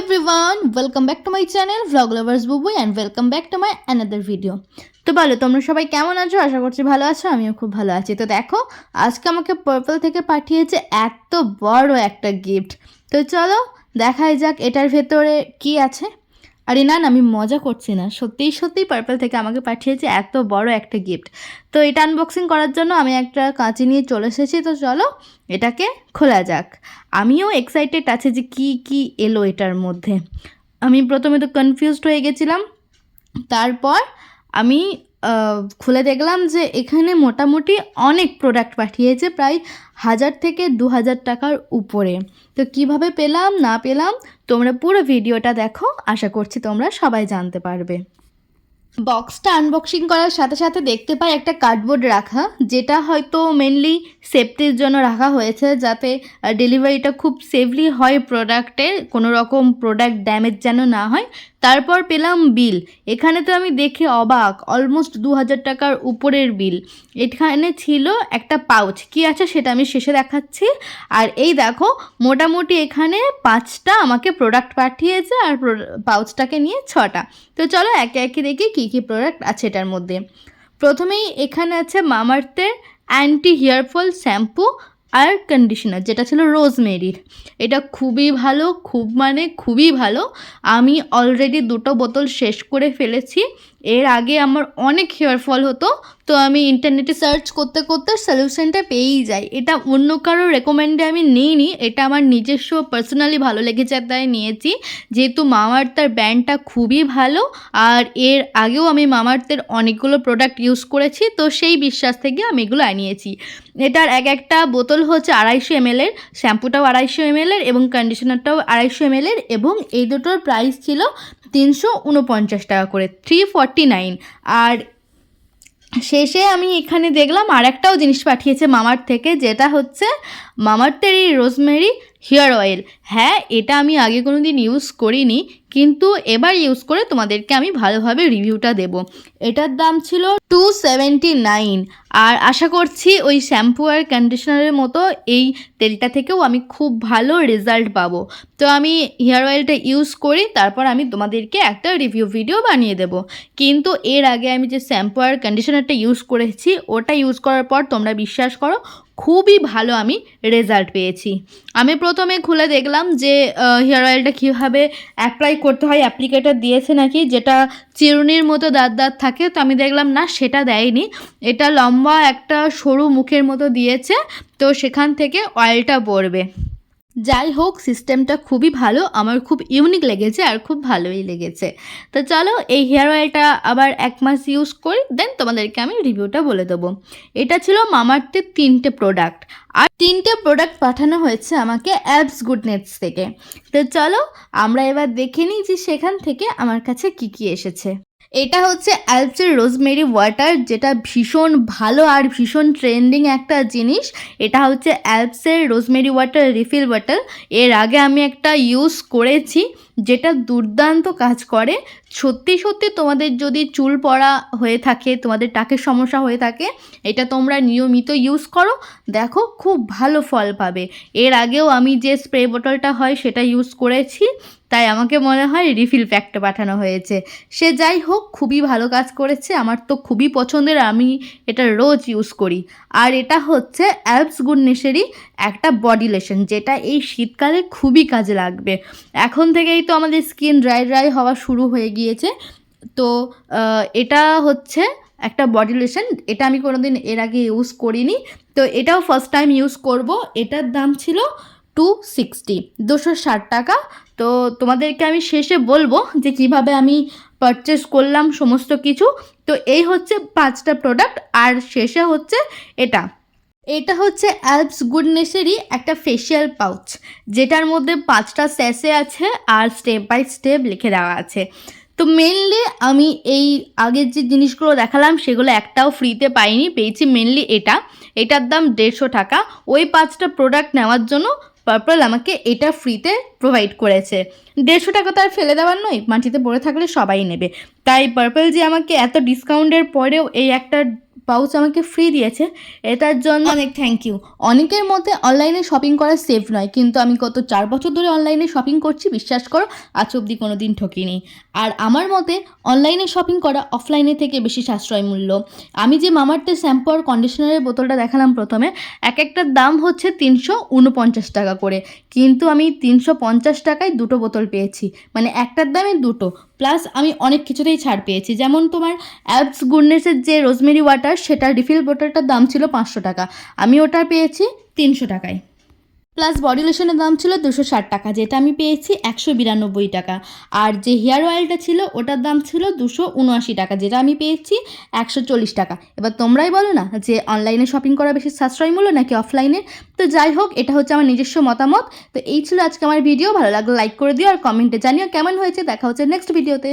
Everyone welcome back to my channel vlog lovers Bubui and welcome back to my another video তো বলো, তোমরা সবাই কেমন আছো? আশা করছি ভালো আছো, আমিও খুব ভালো আছি। তো দেখো, আজকে আমাকে পার্পল থেকে পাঠিয়েছে এত বড় একটা গিফট তো চলো, দেখাই যাক এটার ভেতরে কি আছে। আরে না আমি মজা করছি না। সত্যিই সত্যিই পার্পল থেকে আমাকে পাঠিয়েছে এত বড় একটা গিফট তো এটা আনবক্সিং করার জন্য আমি একটা কাঁচি নিয়ে চলে এসেছি। তো চলো, এটাকে খোলা যাক। আমিও এক্সাইটেড আছে যে কি কি এলো এটার মধ্যে। আমি প্রথমে তো কনফিউজড হয়ে গেছিলাম। তারপর আমি খুলে দেখলাম যে এখানে মোটামুটি অনেক প্রোডাক্ট পাঠিয়েছে, প্রায় হাজার থেকে দু হাজার টাকার উপরে। তো কীভাবে পেলাম, না পেলাম, তোমরা পুরো ভিডিওটা দেখো, আশা করছি তোমরা সবাই জানতে পারবে। বক্সটা আনবক্সিং করার সাথে সাথে দেখতে পাই একটা কার্ডবোর্ড রাখা, যেটা হয়তো মেনলি সেফটির জন্য রাখা হয়েছে, যাতে ডেলিভারিটা খুব সেফলি হয় প্রোডাক্টের কোনো রকম প্রোডাক্ট ড্যামেজ যেন না হয়। তারপর পেলাম বিল। এখানে তো আমি দেখে অবাক অলমোস্ট দু হাজার টাকার উপরের বিল। এখানে ছিল একটা পাউচ কি আছে সেটা আমি শেষে দেখাচ্ছি। আর এই দেখো, মোটামুটি এখানে পাঁচটা আমাকে প্রোডাক্ট পাঠিয়েছে আর পাউচটাকে নিয়ে ছটা। তো চলো একে একে দেখি কী কী প্রোডাক্ট আছে এটার মধ্যে। প্রথমেই এখানে আছে মামার্থের অ্যান্টি হেয়ারফল শ্যাম্পু আর কন্ডিশনার যেটা ছিল রোজমেরির এটা খুবই ভালো, খুব মানে খুবই ভালো। আমি অলরেডি দুটো বোতল শেষ করে ফেলেছি। এর আগে আমার অনেক হেয়ার ফল হতো, তো আমি ইন্টারনেটে সার্চ করতে করতে সলিউশনটা পেয়েই যাই। এটা অন্য কারও রেকমেন্ডে আমি নিইনি, এটা আমার নিজস্ব পার্সোনালি ভালো লেগেছে তাই নিয়েছি। যেহেতু মামার্থের ব্র্যান্ডটা খুবই ভালো, আর এর আগেও আমি মামার্থের অনেকগুলো প্রোডাক্ট ইউজ করেছি, তো সেই বিশ্বাস থেকে আমি এগুলো আনিয়েছি। এটার এক একটা বোতল হচ্ছে আড়াইশো এমএলের শ্যাম্পুটাও আড়াইশো এমএলের এবং কন্ডিশনারটাও আড়াইশো এমএলের এবং এই দুটোর প্রাইস ছিল তিনশো উনপঞ্চাশ টাকা করে থ্রি ফর্টি নাইন। আর শেষে আমি এখানে দেখলাম আর একটাও জিনিস পাঠিয়েছে মামার থেকে, যেটা হচ্ছে মামার্থের এই রোজমেরি হেয়ার অয়েল। হ্যাঁ এটা আমি আগে কোনো দিন ইউজ করিনি, কিন্তু এবার ইউজ করে তোমাদেরকে আমি ভালোভাবে রিভিউটা দেব। এটার দাম ছিল টু সেভেন্টি নাইন আর আশা করছি ওই শ্যাম্পু আর কন্ডিশনারের মতো এই তেলটা থেকেও আমি খুব ভালো রেজাল্ট পাবো। তো আমি হেয়ার অয়েলটা ইউজ করি তারপর আমি তোমাদেরকে একটা রিভিউ ভিডিও বানিয়ে দেব। কিন্তু এর আগে আমি যে শ্যাম্পু আর কন্ডিশনারটা ইউজ করেছি, ওটা ইউজ করার পর তোমরা বিশ্বাস করো খুবই ভালো আমি রেজাল্ট পেয়েছি। আমি প্রথমে খুলে দেখলাম যে হেয়ার অয়েলটা কীভাবে অ্যাপ্লাই করতে হয় অ্যাপ্লিকেটার দিয়েছে নাকি, যেটা চিরুনির মতো দাঁত দাঁত থাকে, তো আমি দেখলাম না, সেটা দেয়নি। এটা লম্বা একটা সরু মুখের মতো দিয়েছে, তো সেখান থেকে অয়েলটা পড়বে। যাই হোক সিস্টেমটা খুবই ভালো। আমার খুব ইউনিক লেগেছে আর খুব ভালোই লেগেছে। তো চলো, এই হেয়ার অয়েলটা আবার এক মাস ইউজ করি দেন তোমাদেরকে আমি রিভিউটা বলে দেবো। এটা ছিল মামার্থের তিনটে প্রোডাক্ট আর তিনটে প্রোডাক্ট পাঠানো হয়েছে আমাকে অ্যাপস গুডনেটস থেকে। তো চলো, আমরা এবার দেখে নিই যে সেখান থেকে আমার কাছে কি কি এসেছে। এটা হচ্ছে অ্যালপসের রোজমেরি ওয়াটার যেটা ভীষণ ভালো আর ভীষণ ট্রেন্ডিং একটা জিনিস। এটা হচ্ছে অ্যালপসের রোজমেরি ওয়াটার রিফিল ওয়াটার এর আগে আমি একটা ইউজ করেছি, যেটা দুর্দান্ত কাজ করে। সত্যি সত্যি তোমাদের যদি চুল পড়া হয়ে থাকে, তোমাদের টাকের সমস্যা হয়ে থাকে, এটা তোমরা নিয়মিত ইউজ করো। দেখো, খুব ভালো ফল পাবে। এর আগেও আমি যে স্প্রে বোতলটা হয়, সেটা ইউজ করেছি। তাই আমাকে মনে হয় রিফিল প্যাকটা পাঠানো হয়েছে। সে যাই হোক, খুবই ভালো কাজ করেছে, আমার তো খুবই পছন্দের, আমি এটা রোজ ইউজ করি। আর এটা হচ্ছে অ্যালপস গুডনেসেরই একটা বডি লোশন যেটা এই শীতকালে খুবই কাজে লাগবে। এখন থেকেই তো আমাদের স্কিন ড্রাই ড্রাই হওয়া শুরু হয়ে গিয়েছে। তো এটা হচ্ছে একটা বডি লোশন এটা আমি কোনোদিন এর আগে ইউজ করিনি। তো এটাও ফার্স্ট টাইম ইউজ করব। এটার দাম ছিল টু সিক্সটি। দুশো ষাট টাকা। তো তোমাদেরকে আমি শেষে বলব যে কীভাবে আমি পারচেস করলাম সমস্ত কিছু। তো এই হচ্ছে পাঁচটা প্রোডাক্ট আর শেষে হচ্ছে এটা। এটা হচ্ছে অ্যালপস গুডনেসেরই একটা ফেশিয়াল পাউচ যেটার মধ্যে পাঁচটা স্যাসে আছে আর স্টেপ বাই স্টেপ লিখে দেওয়া আছে। তো মেনলি আমি এই আগের যে জিনিসগুলো দেখালাম, সেগুলো একটাও ফ্রিতে পাইনি, পেয়েছি মেনলি এটা। এটার দাম দেড়শো টাকা। ওই পাঁচটা প্রোডাক্ট নেওয়ার জন্য পার্পল আমাকে এটা ফ্রিতে প্রোভাইড করেছে। দেড়শো টাকা তো আর ফেলে দেওয়ার নয় মাটিতে পড়ে থাকলে সবাই নেবে। তাই পার্পল যে আমাকে এত ডিসকাউন্টের পরেও এই একটা পাউচ আমাকে ফ্রি দিয়েছে এটার জন্য অনেক থ্যাংক ইউ অনেকের মধ্যে অনলাইনে শপিং করা সেফ নয় কিন্তু আমি গত চার বছর ধরে অনলাইনে শপিং করছি বিশ্বাস করো আজ অবধি কোনো দিন ঠকিনি। আর আমার মতে অনলাইনে শপিং করা অফলাইনে থেকে বেশি সাশ্রয় মূল্য। আমি যে মামার্থের শ্যাম্পু আর কন্ডিশনারের বোতলটা দেখালাম প্রথমে, এক একটার দাম হচ্ছে তিনশো উনপঞ্চাশ টাকা করে। কিন্তু আমি তিনশো পঞ্চাশ টাকায় দুটো বোতল পেয়েছি। মানে একটার দামে দুটো। প্লাস আমি অনেক কিছুতেই ছাড় পেয়েছি। যেমন তোমার অ্যাপস গুডনেসের যে রোজমেরি ওয়াটার সেটা রিফিল বোতলটার দাম ছিল পাঁচশো টাকা। আমি ওটা পেয়েছি তিনশো টাকায়। প্লাস বডি লোশনের দাম ছিল দুশো ষাট টাকা, যেটা আমি পেয়েছি একশো বিরানব্বই টাকা। আর যে হেয়ার অয়েলটা ছিল, ওটার দাম ছিল দুশো উনআশি টাকা, যেটা আমি পেয়েছি একশো চল্লিশ টাকা। এবার তোমরাই বলো না যে অনলাইনে শপিং করা বেশি সাশ্রয় মূল্য নাকি অফলাইনে তো যাই হোক, এটা হচ্ছে আমার নিজস্ব মতামত। তো এই ছিল আজকে আমার ভিডিও ভালো লাগলে লাইক করে দিও আর কমেন্টে জানিও কেমন হয়েছে। দেখা হচ্ছে নেক্সট ভিডিওতে